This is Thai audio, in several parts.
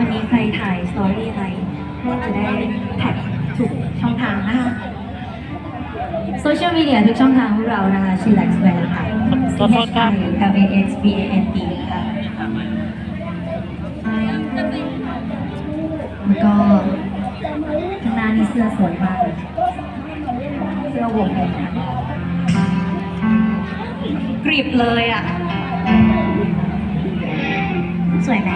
วันนี้ใครถ่ายสตอรี่อะไรก็จะได้แท็กถูกช่องทางนะคะโซเชียลมีเดียทุกช่องทางของเรานะคะชื่อ Lex Van ค่ะ ขอโทษครับ H W A X B A N D ค่ะแล้วก็ข้างหน้านี่เสื้อสวยมากเสื้อวงเลยนะกรีบเลยอะ สวยไหม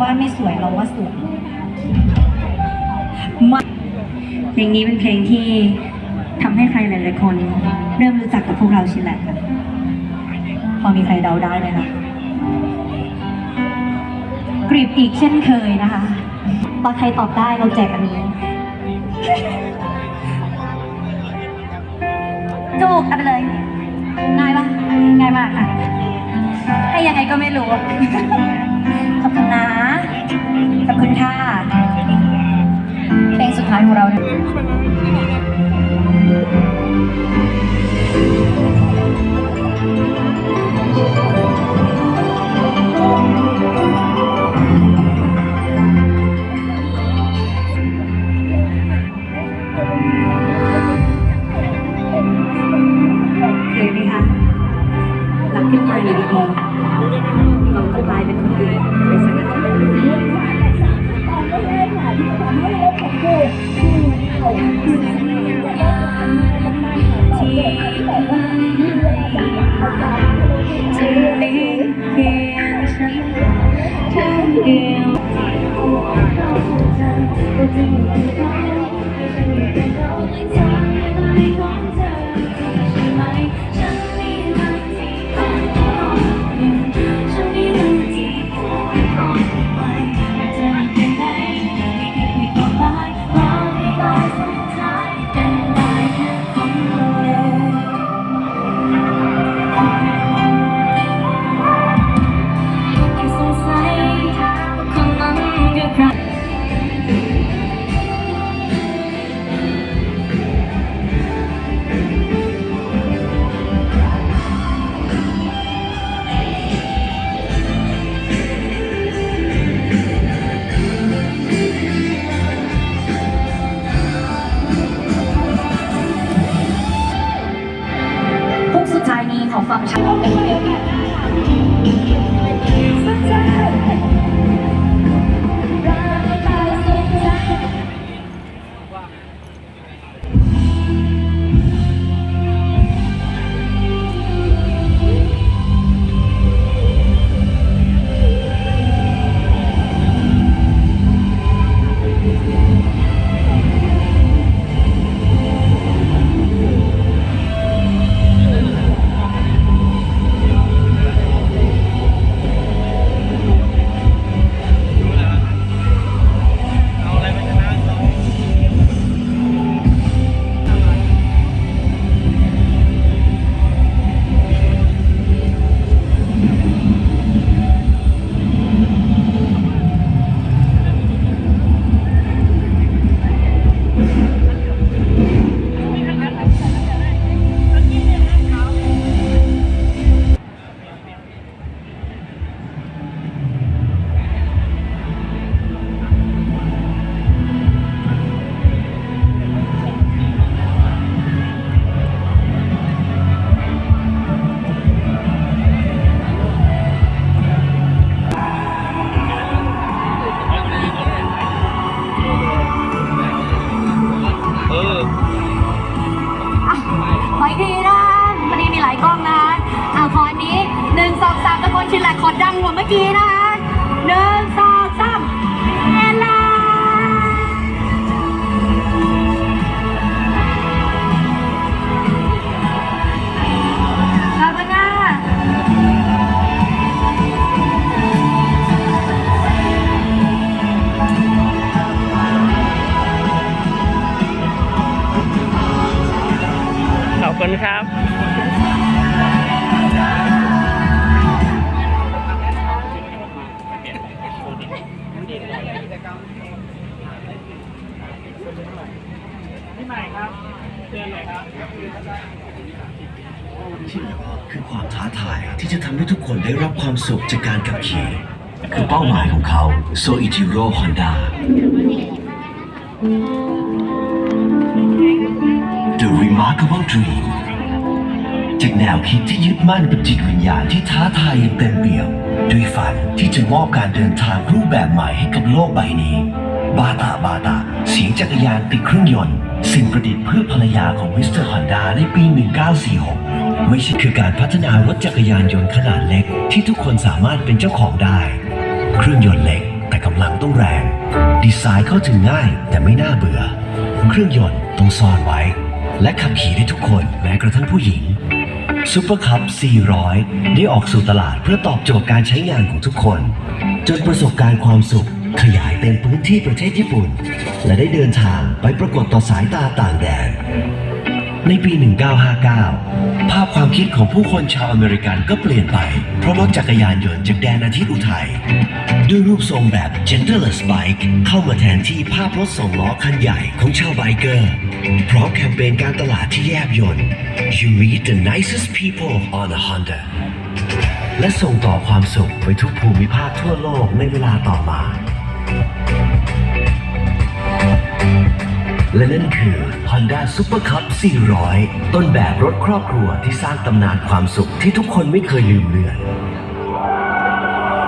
ว่าไม่สวยเราว่าสวยมาเพลงนี้เป็นเพลงที่ทำให้ใครหลายๆคน เริ่มรู้จักกับพวกเราชินแหละค่ะ พอมีใครเดาได้ไหมคะกริบอีกเช่นเคยนะคะตอนใครตอบได้เราแจกอันนี้ถูกเอาไปเลยง่ายปะง่ายมากอะให้ยังไงก็ไม่รู้ ขอบคุณนะ ขอบคุณค่ะ เพลงสุดท้ายของเราเนี่ย ขอดังกว่าเมื่อกี้นะคะหนึ่งสอง คือความท้าทายที่จะทำให้ทุกคนได้รับความสุขจากการขับขี่ คือเป้าหมายของเขาโซอิจิโร่ฮอนด้า The Remarkable Dream จากแนวคิดที่ยึดมั่นกับจิตวิญญาณที่ท้าทายอย่างเต็มเปี่ยม ด้วยฝันที่จะมอบการเดินทางรูปแบบใหม่ให้กับโลกใบนี้ บาตาบาตาเสียงจักรยานติดเครื่องยนต์ สิ่งประดิษฐ์เพื่อภรรยาของมิสเตอร์ฮอนดาในปี 1946 ไม่ใช่คือการพัฒนารถจักรยานยนต์ขนาดเล็กที่ทุกคนสามารถเป็นเจ้าของได้ เครื่องยนต์เล็กแต่กำลังต้องแรง ดีไซน์เข้าถึงง่ายแต่ไม่น่าเบื่อ เครื่องยนต์ต้องซ่อนไว้ และขับขี่ได้ทุกคนแม้กระทั่งผู้หญิงซูเปอร์คัพ 400 ได้ออกสู่ตลาดเพื่อตอบโจทย์การใช้งานของทุกคน จนประสบการณ์ความสุข ขยายเต็มพื้นที่ประเทศญี่ปุ่น และได้เดินทางไปปรากฏต่อสายตาต่างแดน ในปี 1959 ภาพความคิดของผู้คนชาวอเมริกันก็เปลี่ยนไป เพราะรถจักรยานยนต์จากแดนอาทิตย์อุทัยด้วยรูปทรงแบบ genderless bike เข้ามาแทนที่ภาพรถสองล้อคันใหญ่ของชาวไบเกอร์ พร้อมแคมเปญการตลาดที่แยบยนต์ You meet the nicest people on a Honda และส่งต่อความสุขไปทุกภูมิภาคทั่วโลกในเวลาต่อมา และนั่นคือ Honda Super Cup 400 ต้นแบบรถครอบครัวที่สร้างตำนานความสุขที่ทุกคนไม่เคยลืมเลือน